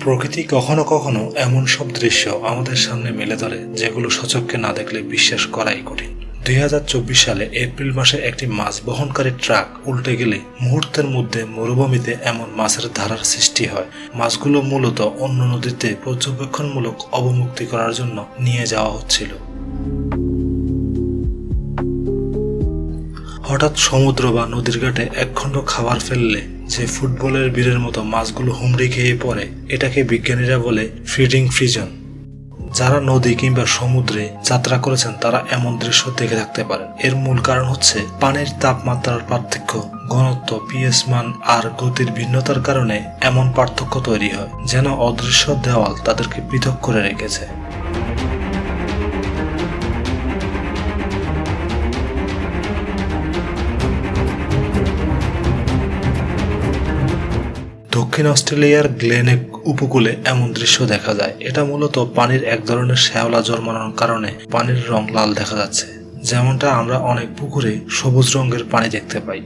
প্রকৃতি কখনো কখনো এমন সব দৃশ্য আমাদের সামনে মেলে ধরে, যেগুলো সচক্ষে না দেখলে বিশ্বাস করাই কঠিন। দু হাজার চব্বিশ সালে এপ্রিল মাসে একটি মাছ বহনকারী ট্রাক উল্টে গেলে মুহূর্তের মধ্যে মরুভূমিতে এমন মাছের ধারার সৃষ্টি হয়। মাছগুলো মূলত অন্য নদীতে পর্যবেক্ষণমূলক অবমুক্তি করার জন্য নিয়ে যাওয়া হচ্ছিল। হঠাৎ সমুদ্র বা নদীর ঘাটে একখণ্ড খাবার ফেললে যে ফুটবলের বীরের মতো মাছগুলো হুমড়ি খেয়ে পড়ে, এটাকে বিজ্ঞানীরা বলে ফিডিং ফ্রিজন। যারা নদী কিংবা সমুদ্রে যাত্রা করেছেন, তারা এমন দৃশ্য দেখে থাকতে পারেন। এর মূল কারণ হচ্ছে পানির তাপমাত্রার পার্থক্য, ঘনত্ব, পিএস মান, আর গতির ভিন্নতার কারণে এমন পার্থক্য তৈরি হয়, যেন অদৃশ্য দেওয়াল তাদেরকে পৃথক করে রেখেছে। দক্ষিণ অস্ট্রেলিয়ার গ্লেনেক উপকূলে এমন দৃশ্য দেখা যায়। এটা মূলত পানির এক ধরনের শ্যাওলা জন্মানোর কারণে পানির রং লাল দেখা যাচ্ছে। যেমনটা আমরা অনেক পুকুরে সবুজ রঙের পানি দেখতে পাই।